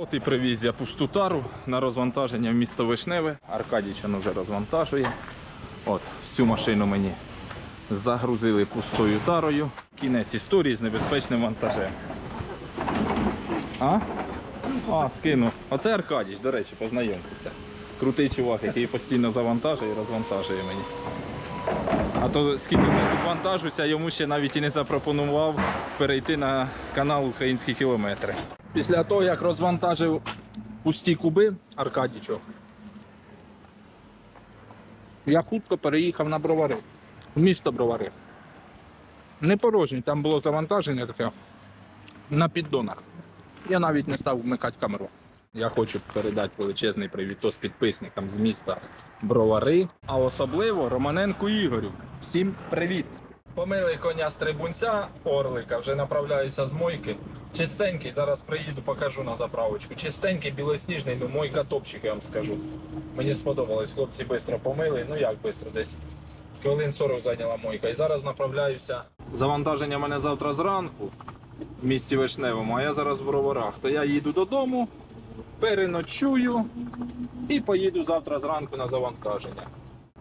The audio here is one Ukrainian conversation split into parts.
От і привіз я пусту тару на розвантаження в місто Вишневе. Аркадій он вже розвантажує. От, всю машину мені загрузили пустою тарою. Кінець історії з небезпечним вантажем. А? А, скину. Оце Аркадій, до речі, познайомтеся. Крутий чувак, який постійно завантажує і розвантажує мені. А то скільки я тут вантажуся, йому ще навіть і не запропонував перейти на канал Українські кілометри. Після того, як розвантажив пусті куби Аркадічо, я хутко переїхав на бровари. В місто бровари. Не порожній, там було завантаження таке на піддонах. Я навіть не став вмикати камеру. Я хочу передати величезний привіт підписникам з міста Бровари, а особливо Романенку Ігорю. Всім привіт! Помили коня з трибунця Орлика, вже направляюся з мойки. Чистенький, зараз приїду, покажу на заправочку. Чистенький, білосніжний, ну мойка топчик, я вам скажу. Мені сподобалось, хлопці швидко помили. Ну як швидко, десь хвилин 40 зайняла мойка. І зараз направляюся. Завантаження в мене завтра зранку в місті Вишневому, а я зараз в броварах. То я їду додому, переночую і поїду завтра зранку на завантаження.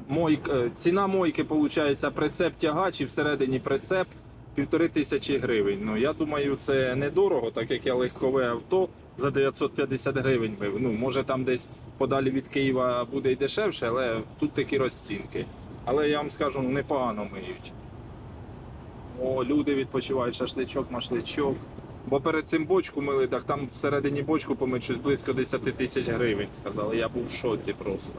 Мойк, е, ціна мойки виходить прицеп тягач і всередині прицеп півтори тисячі гривень. Ну я думаю, це недорого, так як я легкове авто за 950 гривень мив. Ну може там десь подалі від Києва буде й дешевше, але тут такі розцінки. Але я вам скажу, ну, непогано миють. О, люди відпочивають шашличок, машличок. Бо перед цим бочку мили, так там всередині бочку помить щось близько 10 тисяч гривень, сказали. Я був в шоці просто.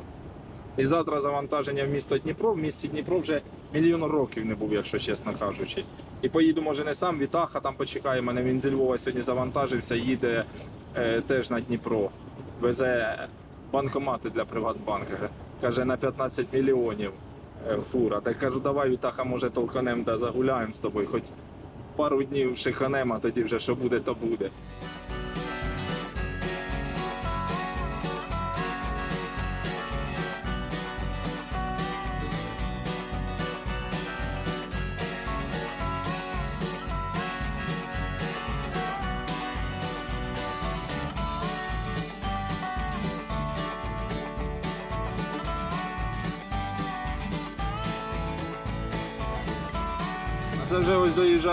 І завтра завантаження в місто Дніпро. В місті Дніпро вже мільйон років не був, якщо чесно кажучи. І поїду, може, не сам, Вітаха там почекає мене. Він зі Львова сьогодні завантажився, їде е, теж на Дніпро. Везе банкомати для Приватбанка. Каже, на 15 мільйонів е, фура. Так кажу, давай, Вітаха, може, толканем да загуляємо з тобою, хоч пару днів шиханем, а тоді вже що буде, то буде.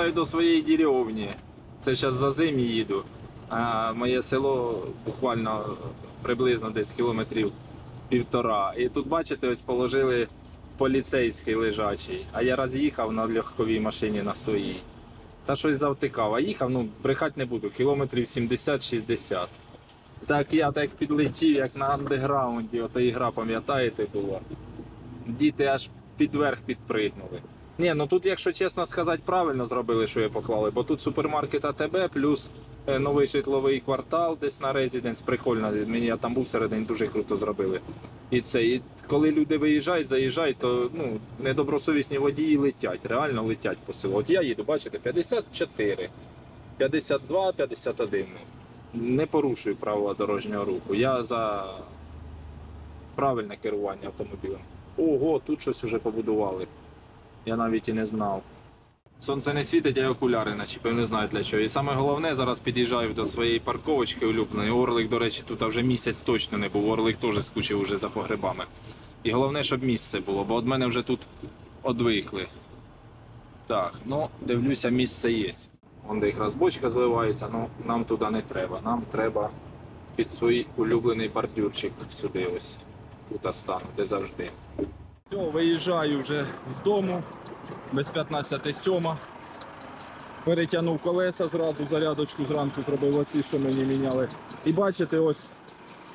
Ось доїжджаю до своєї деревні. Це зараз за зимі їду. А моє село буквально приблизно десь кілометрів півтора. І тут, бачите, ось положили поліцейський лежачий. А я роз'їхав на легковій машині на своїй. Та щось завтикав. А їхав, ну, брехати не буду, кілометрів 70-60. Так я так підлетів, як на андеграунді. Ота ігра, пам'ятаєте, була. Діти аж під верх підпригнули. Ні, ну тут, якщо чесно сказати, правильно зробили, що я поклали, бо тут супермаркет АТБ плюс е, новий житловий квартал десь на Резиденс. Прикольно. Мені я там був всередині, дуже круто зробили. І це, і коли люди виїжджають, заїжджають, то ну, недобросовісні водії летять, реально летять по селу. От я їду, бачите, 54, 52, 51. Не порушую правила дорожнього руху. Я за правильне керування автомобілем. Ого, тут щось вже побудували. Я навіть і не знав. Сонце не світить, а я окуляри начепив, не знаю для чого. І саме головне, зараз під'їжджаю до своєї парковочки улюбленої. Орлик, до речі, тут вже місяць точно не був. Орлик теж скучив уже за погребами. І головне, щоб місце було, бо від мене вже тут одвикли. Так, ну, дивлюся, місце є. Вон де якраз бочка зливається, ну нам туди не треба. Нам треба під свій улюблений бордюрчик сюди ось. Тут остану, де завжди. Все, виїжджаю вже з дому без 15 сьома. Перетягнув колеса зразу, зарядочку зранку зробив оці, що мені міняли. І бачите, ось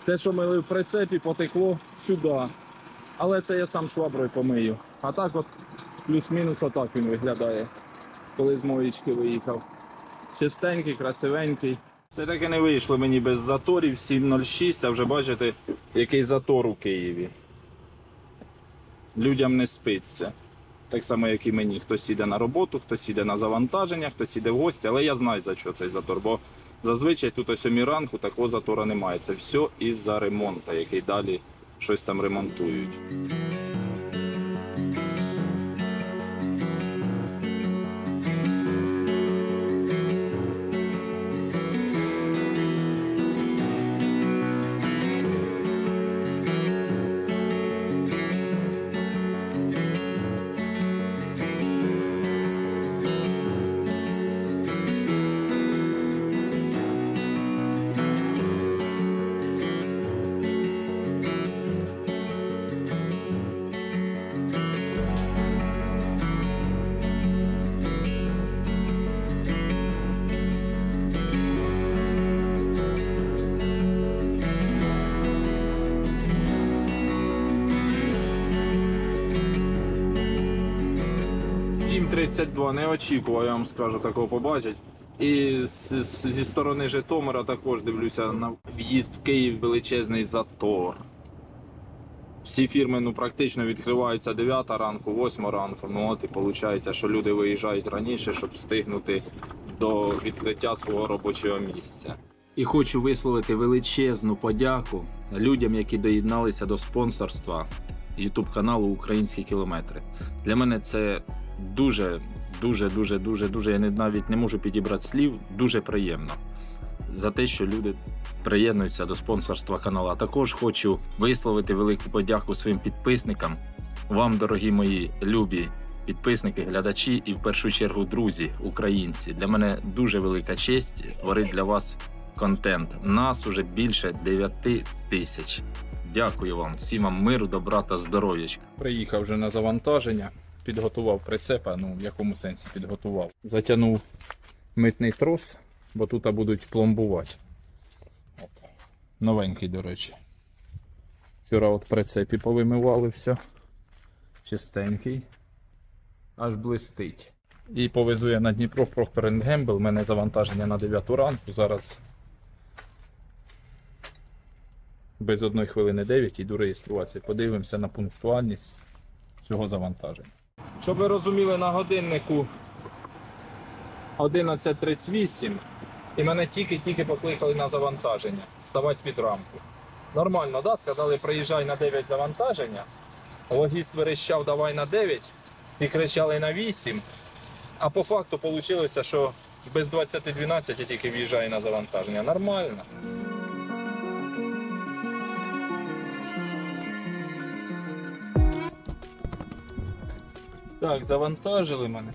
те, що мили в прицепі, потекло сюди. Але це я сам шваброю помию. А так от плюс-мінус отак він виглядає, коли з моєчки виїхав. Чистенький, красивенький. Все таки не вийшло мені без заторів 7.06, а вже бачите, який затор у Києві людям не спиться. Так само, як і мені. Хтось іде на роботу, хтось іде на завантаження, хтось іде в гості, але я знаю за що цей затор. Бо зазвичай тут о 7 ранку такого затора немає. Це все із-за ремонту, який далі щось там ремонтують. 32 не очікував, я вам скажу, такого побачить. І зі сторони Житомира також дивлюся на в'їзд в Київ величезний затор. Всі фірми ну, практично відкриваються 9 ранку, 8 ранку. Ну от і виходить, що люди виїжджають раніше, щоб встигнути до відкриття свого робочого місця. І хочу висловити величезну подяку людям, які доєдналися до спонсорства YouTube каналу Українські кілометри. Для мене це дуже, дуже, дуже, дуже, дуже. Я навіть не можу підібрати слів. Дуже приємно за те, що люди приєднуються до спонсорства каналу. А також хочу висловити велику подяку своїм підписникам, вам, дорогі мої любі підписники, глядачі і в першу чергу друзі, українці. Для мене дуже велика честь творити для вас контент. Нас уже більше 9 тисяч. Дякую вам, всім вам миру, добра та здоров'ячка. Приїхав вже на завантаження, підготував прицепа. Ну в якому сенсі підготував. Затягнув митний трос, бо тут будуть пломбувати. Новенький, до речі. Вчора от прицепі повимивали все. Чистенький. Аж блистить. І повезу я на Дніпро в Procter. У мене завантаження на 9 ранку. Зараз без одної хвилини 9 іду реєструватися. Подивимося на пунктуальність цього завантаження. Щоб ви розуміли, на годиннику 11.38 і мене тільки-тільки покликали на завантаження. Ставати під рамку. Нормально, да? Сказали, приїжджай на 9 завантаження. Логіст верещав, давай на 9. Ці кричали на 8. А по факту вийшло, що без 20.12 я тільки в'їжджаю на завантаження. Нормально. Так, завантажили мене.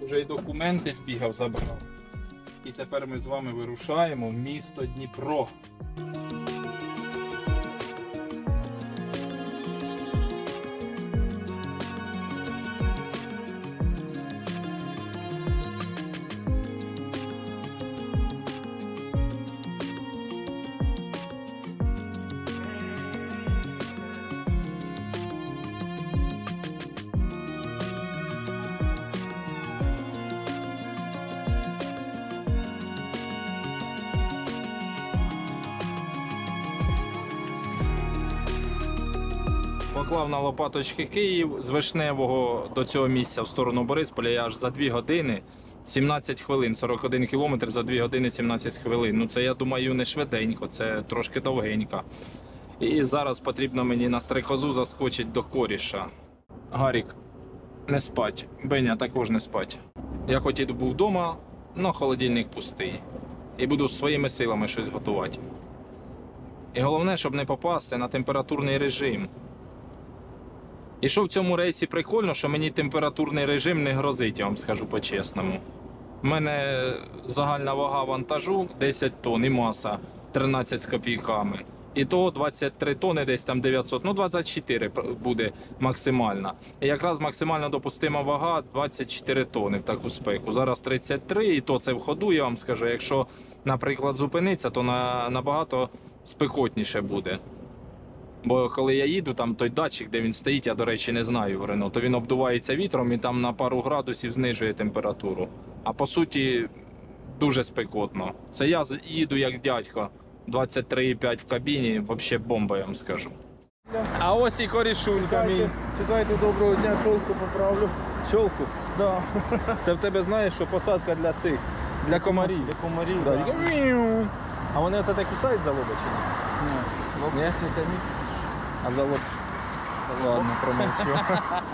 Уже й документи збігав, забрав. І тепер ми з вами вирушаємо в місто Дніпро. На лопаточки Київ з Вишневого до цього місця в сторону Борисполя. Я аж за 2 години 17 хвилин, 41 кілометр за 2 години 17 хвилин. Ну це я думаю не швиденько, це трошки довгенько. І зараз потрібно мені на стрекозу заскочити до коріша. Гарік, не спать. Беня також не спать. Я хоч і був вдома, але холодильник пустий. І буду своїми силами щось готувати. І головне, щоб не попасти на температурний режим. І що в цьому рейсі прикольно, що мені температурний режим не грозить, я вам скажу по-чесному. У мене загальна вага вантажу 10 тонн і маса 13 з копійками. І то 23 тони, десь там 900, ну 24 буде максимальна. І якраз максимально допустима вага 24 тони в таку спеку. Зараз 33, і то це в ходу, я вам скажу. Якщо, наприклад, зупиниться, то на, набагато спекотніше буде. Бо коли я їду, там той датчик, де він стоїть, я, до речі, не знаю в Рено, то він обдувається вітром і там на пару градусів знижує температуру. А по суті, дуже спекотно. Це я їду як дядько. 23,5 в кабіні, взагалі бомба, я вам скажу. А ось і корішулька мій. Чекайте, чекайте доброго дня, чолку поправлю. Чолку. Да. Це в тебе знаєш, що посадка для цих, для комарів. Для комарів. Да, Да. А вони оце так кусають за лоба чи ні? Ні. Світе місце. А за лоб. Ладно, промовчу.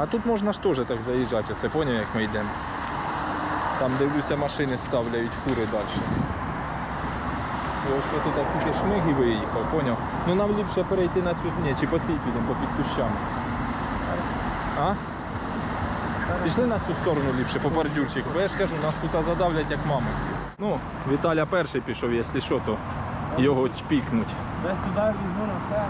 А тут можна ж теж так заїжджати, це поняв, як ми йдемо. Там дивлюся, машини ставляють фури далі. І ось тут тільки шмиг і виїхав, поняв? Ну нам ліпше перейти на цю. Ні, чи по цій підемо, по під кущами. А? Пішли на цю сторону ліпше, по бордюрчику. Бо я ж кажу, нас тут задавлять як мамонтів. Ну, Віталя перший пішов, якщо що, то його чпікнуть. Десь туди візьму на себе.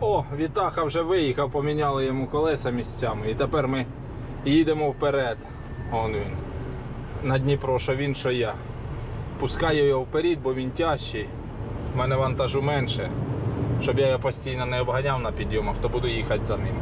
О, Вітаха вже виїхав, поміняли йому колеса місцями. І тепер ми їдемо вперед. Он він. На Дніпро, що він, що я. Пускаю його вперед, бо він тяжчий. У мене вантажу менше. Щоб я його постійно не обганяв на підйомах, то буду їхати за ним.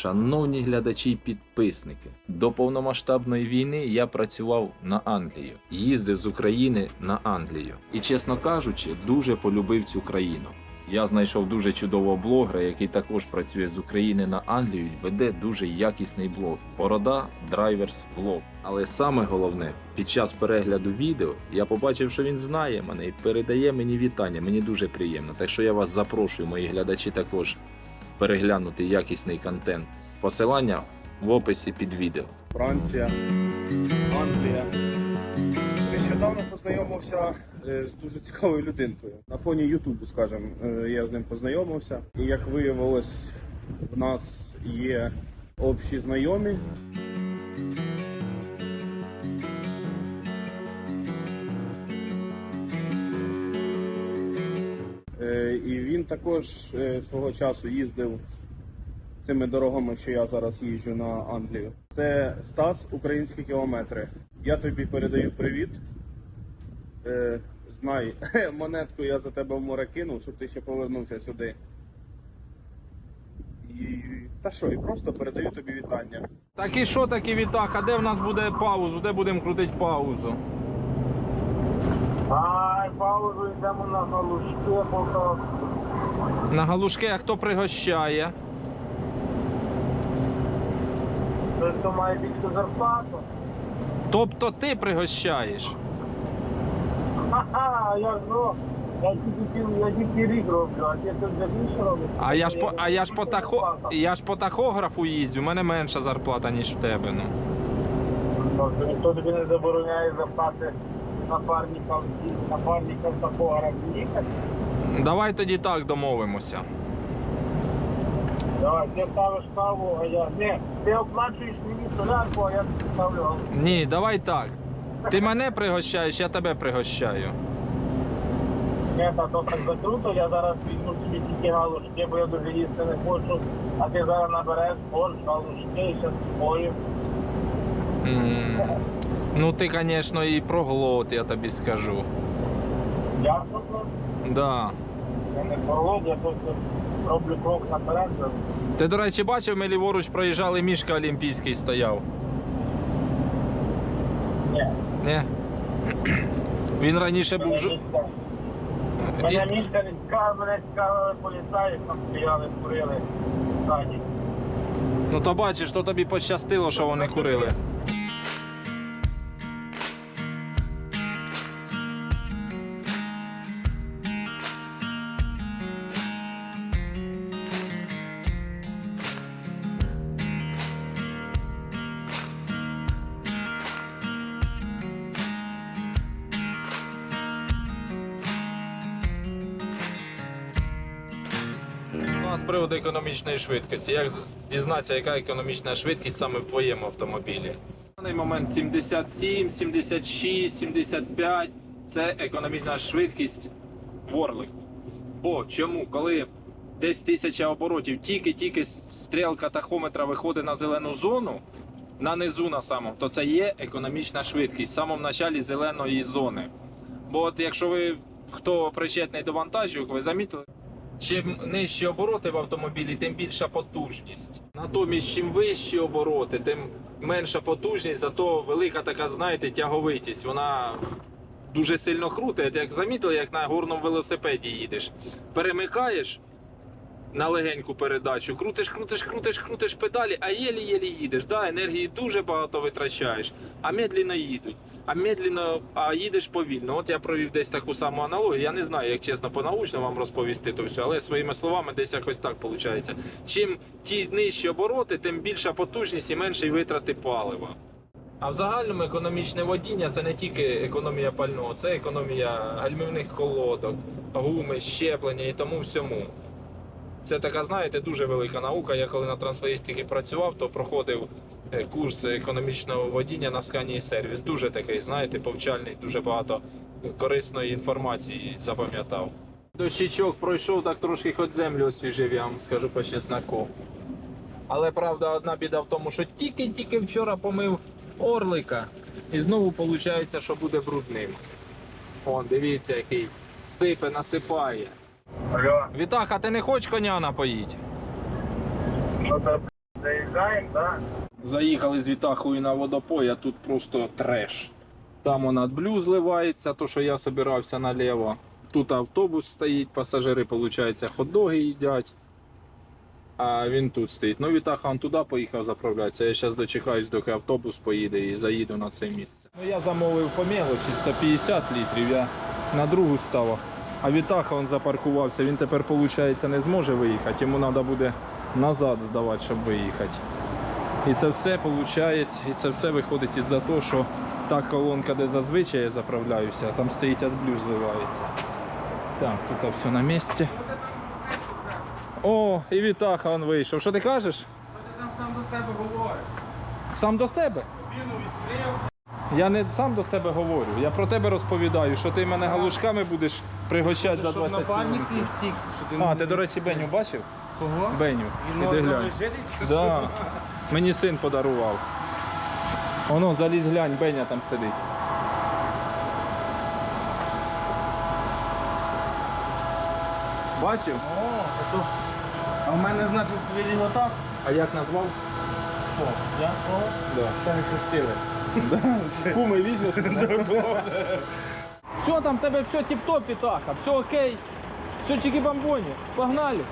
Шановні глядачі і підписники, до повномасштабної війни я працював на Англію, їздив з України на Англію. І, чесно кажучи, дуже полюбив цю країну. Я знайшов дуже чудового блогера, який також працює з України на Англію і веде дуже якісний блог. Борода Драйверс Влог. Але саме головне, під час перегляду відео я побачив, що він знає мене і передає мені вітання. Мені дуже приємно. Так що я вас запрошую, мої глядачі, також переглянути якісний контент. Посилання в описі під відео. Франція, Англія. Нещодавно познайомився е, з дуже цікавою людинкою. На фоні Ютубу, скажімо, е, я з ним познайомився. І як виявилось, в нас є общі знайомі. І він також е, свого часу їздив цими дорогами, що я зараз їжджу на Англію. Це Стас, українські кілометри. Я тобі передаю привіт. Е, знай, монетку я за тебе в море кинув, щоб ти ще повернувся сюди. І та що, і просто передаю тобі вітання. Так і що таке вітаха? Де в нас буде паузу? Де будемо крутити паузу? Ай, паузу йдемо на галушки, поки На галушки, а хто пригощає? той, хто має більшу зарплату. Тобто ти пригощаєш. Ха-ха, я ж ну, я тільки, я тільки рік роблю, а ти тут вже більше робиш. А я ж по а я ж по тахо я ж по тахографу їздю, у мене менша зарплата, ніж в тебе. Ну. Тобто ніхто тобі не забороняє заплати напарникам, напарникам такого їхати. Давай тоді так домовимося. Давай, ти ставиш каву, а я... Ні, ти оплачуєш мені солярку, а я тобі ставлю галушки. Ні, давай так. Ти мене пригощаєш, я тебе пригощаю. Ні, та то так закруто, я зараз візьму собі тільки галушки, бо я дуже їсти не хочу. А ти зараз набереш борщ, галушки і ще тобою. М, Ну ти, звісно, і проглот, я тобі скажу. Ясно? ну? Да. Я не пролог, я просто роблю крок наперед. Ти, до речі, бачив, ми ліворуч проїжджали, мішка олімпійський стояв. Ні. Ні? Він раніше був жо... Мене мішка не цікавила, мене цікавили поліцаї, там стояли, курили. Сані. Ну то бачиш, то тобі пощастило, що вони курили. Економічної швидкості. Як дізнатися, яка економічна швидкість саме в твоєму автомобілі? На даний момент 77, 76, 75 це економічна швидкість в Орлику. Бо чому? Коли десь тисяча оборотів, тільки-тільки стрілка тахометра виходить на зелену зону, на низу на самому, то це є економічна швидкість в самому началі зеленої зони. Бо от якщо ви хто причетний до вантажівок, ви замітили, Чим нижчі обороти в автомобілі, тим більша потужність. Натомість, чим вищі обороти, тим менша потужність, зато велика така, знаєте, тяговитість. Вона дуже сильно крутить. Як замітили, як на горному велосипеді їдеш. Перемикаєш на легеньку передачу, крутиш, крутиш, крутиш, крутиш педалі, а єлі-єлі їдеш. Да, енергії дуже багато витрачаєш, а медленно їдуть. А медленно, а їдеш повільно. От я провів десь таку саму аналогію. Я не знаю, як чесно по-научно вам розповісти то все, але своїми словами десь якось так виходить. Чим ті нижчі обороти, тим більша потужність і менші витрати палива. А в загальному економічне водіння це не тільки економія пального, це економія гальмівних колодок, гуми, щеплення і тому всьому. Це така, знаєте, дуже велика наука. Я коли на транслогістиці працював, то проходив е, курс економічного водіння на Scania сервіс. Дуже такий, знаєте, повчальний, дуже багато корисної інформації запам'ятав. Дощичок пройшов, так трошки хоч землю освіжив, я вам скажу по чесноку. Але правда, одна біда в тому, що тільки-тільки вчора помив орлика, і знову виходить, що буде брудним. Вон, дивіться, який сипе, насипає. Алло, Вітаха, ти не хочеш коня напоїть? це? Це заїжджаємо, так. Заїхали з Вітахою на водопой, а тут просто треш. Там он блю зливається, то що я собирався наліво. Тут автобус стоїть, пасажири, виходить, хот-доги їдять. А він тут стоїть. Ну, Вітаха он туди поїхав заправлятися. Я зараз дочекаюсь, доки автобус поїде і заїду на це місце. Ну я замовив по мелочі 150 літрів, я на другу ставив. А Вітаха он запаркувався, він тепер, виходить, не зможе виїхати. Йому треба буде назад здавати, щоб виїхати. І це все виходить, і це все виходить із-за того, що та колонка, де зазвичай я заправляюся, там стоїть AdBlue зливається. Так, тут все на місці. О, і Вітаха он вийшов. Що ти кажеш? Ти там сам до себе говориш. Сам до себе? Кабіну відкрив. Я не сам до себе говорю. Я про тебе розповідаю, що ти мене галушками будеш пригощати за 20 нападник кілометрів. втік, що ти А, ти, до речі, Беню бачив? Кого? Беню. Він Іди глянь. Да. Мені син подарував. Воно, залізь глянь, Беня там сидить. Бачив? О, то... А в мене, значить, сидів отак. А як назвав? Що? Я слово? Да. Ще не хрестили. Куми візьмеш? Все, там тебе все тіп-топ, Вітаха, все окей. Все чики бомбоні. Погнали.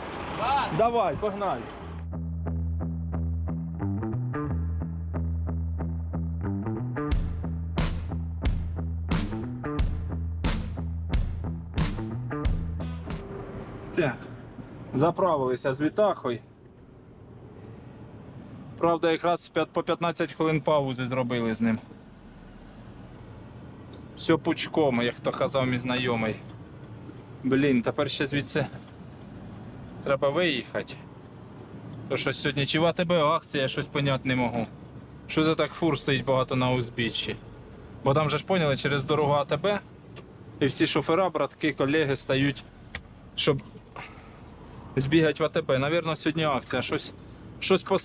Давай, погнали. Так. Заправилися з Вітахою. Правда, якраз по 15 хвилин паузи зробили з ним. Все пучком, як то казав мій знайомий. Блін, тепер ще звідси треба виїхати. То що сьогодні чи в АТБ акція, я щось поняти не можу. Що за так фур стоїть багато на узбіччі? Бо там же ж поняли, через дорогу АТБ і всі шофера, братки, колеги стають, щоб збігати в АТБ. Навірно, сьогодні акція. Щось, щось по,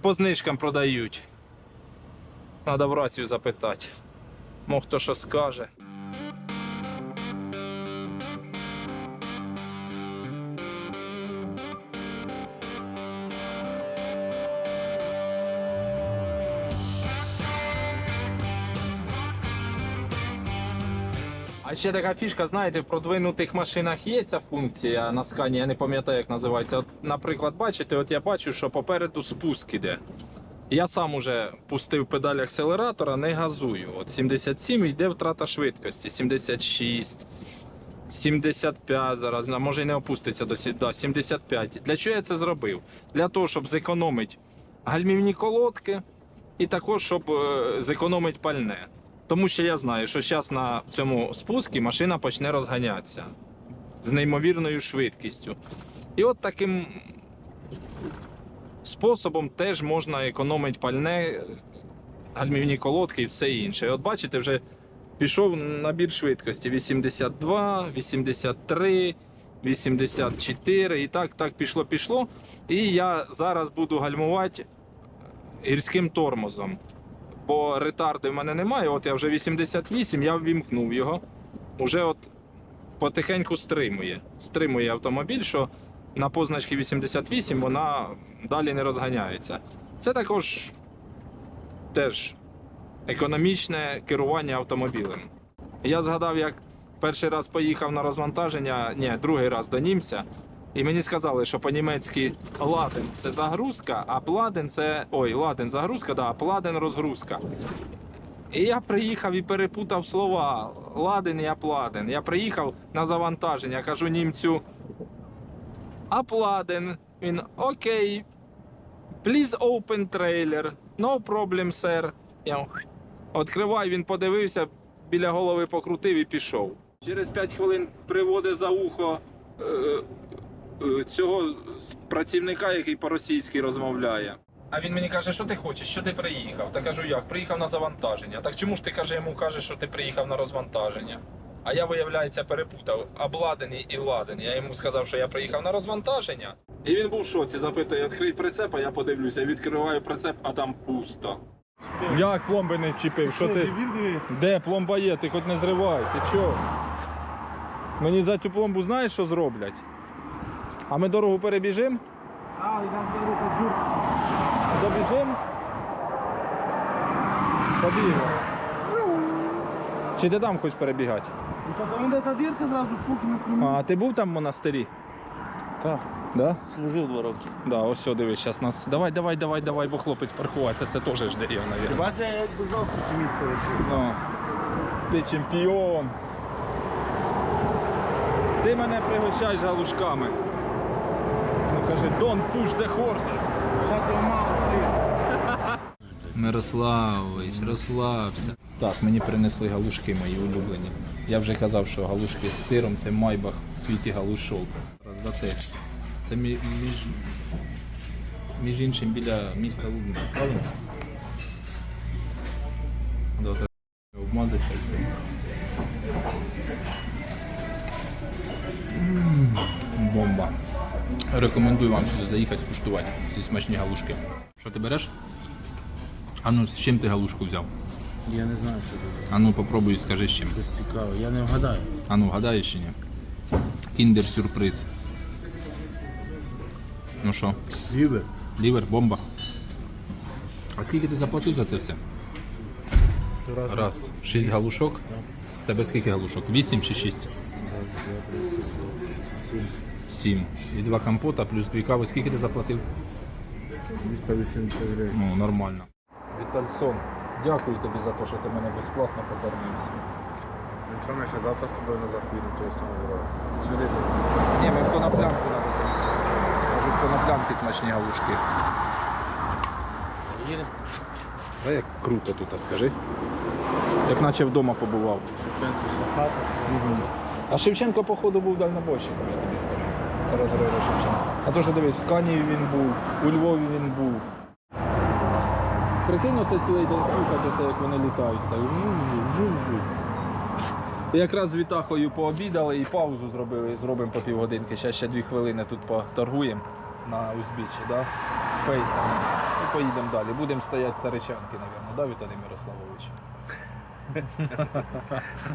по знижкам продають. Треба в рацію запитати. Мог хто що скаже. А ще така фішка, знаєте, в продвинутих машинах є ця функція на скані, я не пам'ятаю, як називається. От, наприклад, бачите, от я бачу, що попереду спуск іде. Я сам уже пустив педаль акселератора, не газую. От 77 йде втрата швидкості, 76, 75 зараз, може й не опуститься до да, 75. Для чого я це зробив? Для того, щоб зекономити гальмівні колодки і також, щоб е, зекономити пальне. Тому що я знаю, що зараз на цьому спуску машина почне розганятися з неймовірною швидкістю. І от таким способом теж можна економити пальне, гальмівні колодки і все інше. От бачите, вже пішов набір швидкості 82, 83, 84. І так, так пішло, пішло. І я зараз буду гальмувати гірським тормозом. Бо ретарди в мене немає. От я вже 88, я ввімкнув його. Уже от потихеньку стримує. Стримує автомобіль, що на позначці 88 вона далі не розганяється. Це також теж економічне керування автомобілем. Я згадав, як перший раз поїхав на розвантаження, ні, другий раз до німця. І мені сказали, що по-німецьки ладен це загрузка, а пладен це. Ой, ладен загрузка, да, а пладен розгрузка. І я приїхав і перепутав слова ладен і апладен. Я приїхав на завантаження, кажу німцю. Апладен. Він окей. Please open trailer. No problem, sir. Я відкриваю, він подивився, біля голови покрутив і пішов. Через 5 хвилин приводить за ухо е, е, цього працівника, який по-російськи розмовляє. А він мені каже, що ти хочеш, що ти приїхав? Та кажу, як? Приїхав на завантаження. Так чому ж ти каже, йому кажеш, що ти приїхав на розвантаження? А я, виявляється, перепутав обладений і ладен. Я йому сказав, що я приїхав на розвантаження. І він був в шоці, запитує, відкрий прицеп, а я подивлюся, відкриваю прицеп, а там пусто. Як пломби не вчепив? Що ти? Де пломба є? Ти хоч не зривай, ти чого? Мені за цю пломбу знаєш, що зроблять? А ми дорогу перебіжимо? А, і там руку Добіжим. Побігли. Чи ти там хочеш перебігати? Там де та дірка зразу фукнув. А ти був там в монастирі? Так, Да? служив два роки. Да, ось все, дивись, зараз нас. Давай, давай, давай, давай, бо хлопець паркувати. Це теж жде його, навіть. Бачиш, я якби знав, що місце лишив. Ну, ти чемпіон. Ти мене пригощаєш галушками. Ну кажи, don't push the horses. Що ти мав? Мирославович, розслабся. Так, мені принесли галушки мої улюблені. Я вже казав, що галушки з сиром це майбах в світі галушок. За це. Між, між іншим біля міста Лубна, правильно? Добре. Обмазаться все. М, Бомба. Рекомендую вам сюди заїхати скуштувати ці смачні галушки. Що ти береш? А ну, з чим ти галушку взяв? Я не знаю, що це. А ну попробуй і скажи з чим. Щось цікаве, я не вгадаю. А ну, вгадаєш чи ні? Кіндер сюрприз. Ну що, Вібер. лівер, бомба. А скільки ти заплатив за це все? Раз. Шість галушок. Тебе скільки галушок? Вісім чи шість? Сім. І два компота плюс дві кави. Скільки ти заплатив? 280 гривень. Ну, нормально. Вітальсон, дякую тобі за те, що ти мене безплатно покормився. Якщо ми ще завтра з тобою назад підемо, то я саме дорога. Сюди. Ні, ми в коноплянку заїхати. Може в коноплянки смачні галушки. Їдемо. Як круто тут, а скажи. Як наче вдома побував. Шевченківська хата. А Шевченко, походу, був дальнобойщиком, я тобі скажу. Григорович Шевченко. А то, що дивись, в Каніві він був, у Львові він був. Прикинь, оце цілий день слухати, оце, як вони літають. Так, жу-жу, жу-жу. Якраз з Вітахою пообідали і паузу зробили, зробимо по півгодинки. Ще ще дві хвилини тут поторгуємо на узбіччі, да? фейсом. І поїдемо далі. Будемо стояти в Царичанки, мабуть, да, Віталій Мирославович?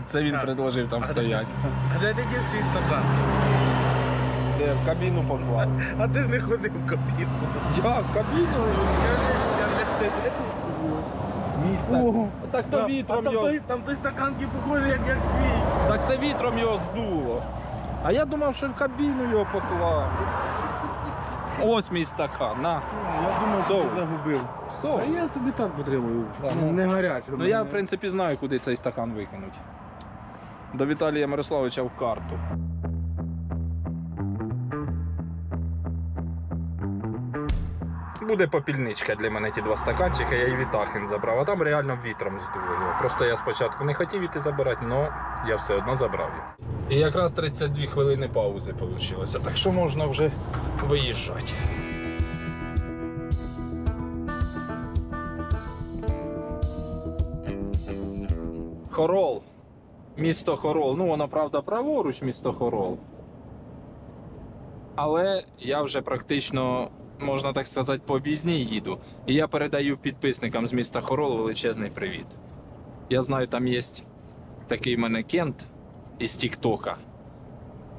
Це він предложив там стояти. А де ти дів свій стакан? Де в кабіну поклав. А ти ж не ходив в кабіну. Я в кабіну міста. Так то вітром там, його. той, там той стаканки похожий, як, як твій. Так це вітром його здуло. А я думав, що в кабіну його поклав. Ось мій стакан, на. Я думав, що Соус. ти загубив. Соус. А я собі так потримую. Да, ну. не гаряче. Ну я в принципі знаю, куди цей стакан викинуть. До Віталія Мирославовича в карту. Буде попільничка для мене ті два стаканчики, я і Вітахин забрав, а там реально вітром здуло його. Просто я спочатку не хотів іти забирати, але я все одно забрав його. І якраз 32 хвилини паузи вийшло, так що можна вже виїжджати. Хорол. Місто Хорол. Ну, воно, правда, праворуч місто Хорол. Але я вже практично, можна так сказати, по об'їзній їду. І я передаю підписникам з міста Хорол величезний привіт. Я знаю, там є такий в мене кент із Тіктока.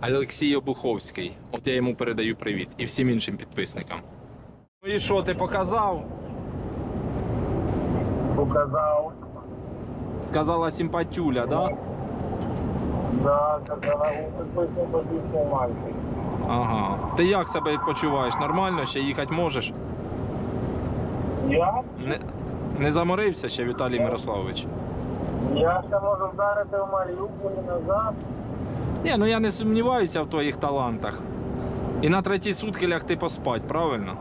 Олексій Обуховський. От я йому передаю привіт. І всім іншим підписникам. Ну і що, ти показав? Показав. Сказала симпатюля, да? Да, казала, у підписник мальчик. Ага. Ти як себе почуваєш? Нормально? Ще їхати можеш? Я? Не, не заморився ще Віталій Мирославович? Я ще можу вдарити в Маріуполі назад. Ні, ну я не сумніваюся в твоїх талантах. І на третій сутки лягти поспать, правильно?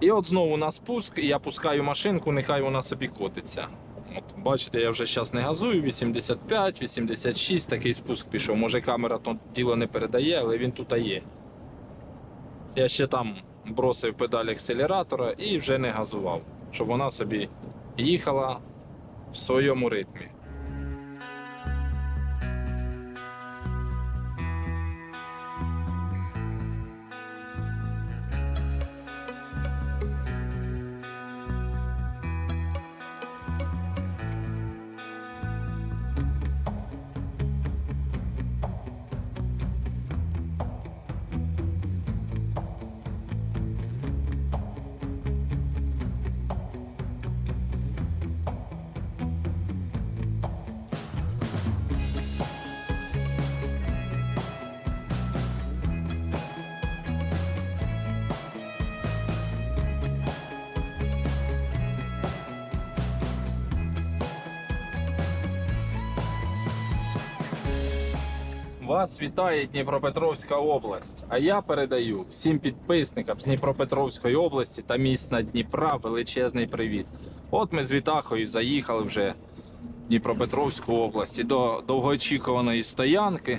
І от знову на спуск, і я пускаю машинку, нехай вона собі котиться. От, бачите, я вже зараз не газую, 85, 86, такий спуск пішов. Може камера то діло не передає, але він тут є. Я ще там бросив педаль акселератора і вже не газував, щоб вона собі їхала в своєму ритмі. Вітає Дніпропетровська область. А я передаю всім підписникам з Дніпропетровської області та міста Дніпра величезний привіт. От ми з Вітахою заїхали вже в Дніпропетровську область до довгоочікуваної стоянки.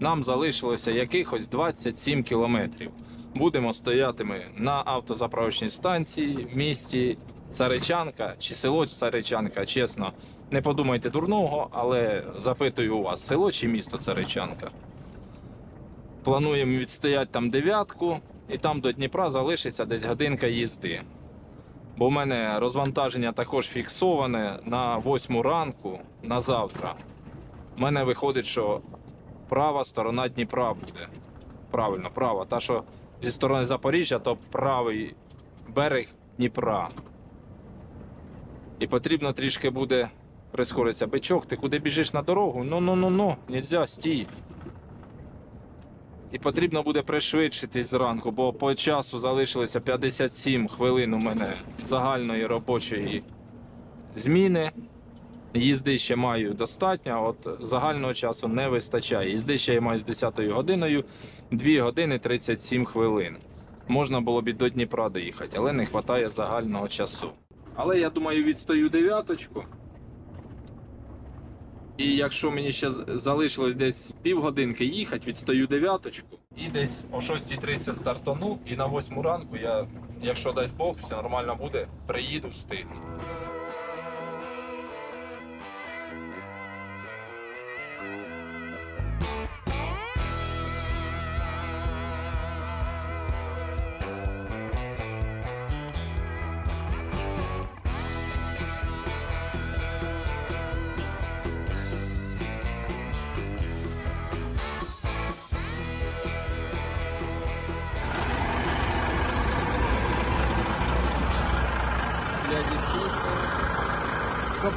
Нам залишилося якихось 27 кілометрів. Будемо стояти ми на автозаправочній станції в місті Царичанка чи село Царичанка. Чесно, не подумайте дурного, але запитую у вас, село чи місто Царичанка. Плануємо відстояти там дев'ятку, і там до Дніпра залишиться десь годинка їзди. Бо в мене розвантаження також фіксоване на 8 ранку на завтра. У мене виходить, що права сторона Дніпра буде. Правильно, права. Та, що зі сторони Запоріжжя, то правий берег Дніпра. І потрібно трішки буде прискоритися. Бичок, ти куди біжиш на дорогу? Ну ну ну ну, нельзя, стій. І потрібно буде пришвидшитись зранку, бо по часу залишилося 57 хвилин у мене загальної робочої зміни. Їзди ще маю достатньо, от загального часу не вистачає. Їзди ще я маю з 10 годиною 2 години 37 хвилин. Можна було б і до Дніпра доїхати, але не вистачає загального часу. Але я думаю, відстаю дев'яточку. І якщо мені ще залишилось десь півгодинки їхати, відстаю дев'яточку. І десь о 6.30 стартану, і на 8 ранку я, якщо дасть Бог, все нормально буде, приїду, встигну.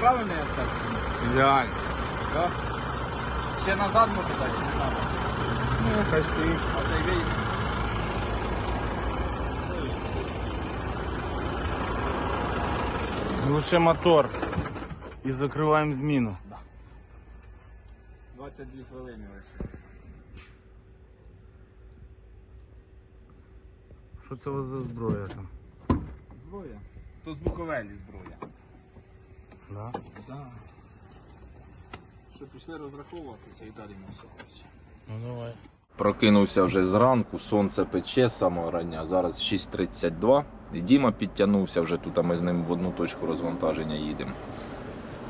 Правильно я став? чи ні? Ідеально. Ще назад може дати, чи не треба? Ну, хай стоїть. А цей вийде. Лише мотор. І закриваємо зміну. 22 хвилини лише. Що це у вас за зброя там? Зброя? То з Буковелі зброя. Да? Так. Що пішли розраховуватися і далі на все. Ну давай. Прокинувся вже зранку, сонце пече з самого рання. Зараз 6.32. І Діма підтягнувся вже тут, а ми з ним в одну точку розвантаження їдемо.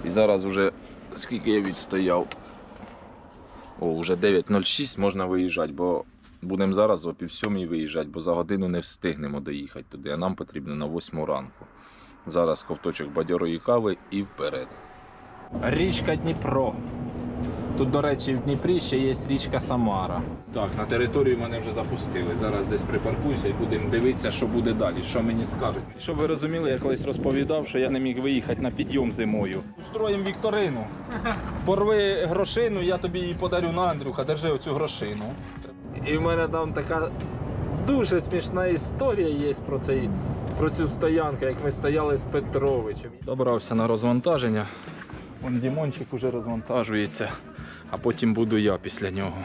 І зараз вже скільки я відстояв. О, вже 9.06 можна виїжджати, бо будемо зараз о пів сьомій виїжджати, бо за годину не встигнемо доїхати туди, а нам потрібно на 8 ранку. Зараз ковточок бадьорої кави і вперед. Річка Дніпро. Тут, до речі, в Дніпрі ще є річка Самара. Так, на територію мене вже запустили. Зараз десь припаркуюся і будемо дивитися, що буде далі, що мені скажуть. Щоб ви розуміли, я колись розповідав, що я не міг виїхати на підйом зимою. Устроїмо вікторину. Порви грошину, я тобі її подарю на Андрюха, держи оцю грошину. І в мене там така дуже смішна історія є про цей. Про цю стоянку, як ми стояли з Петровичем. Добрався на розвантаження. Вон Дімончик уже розвантажується, а потім буду я після нього.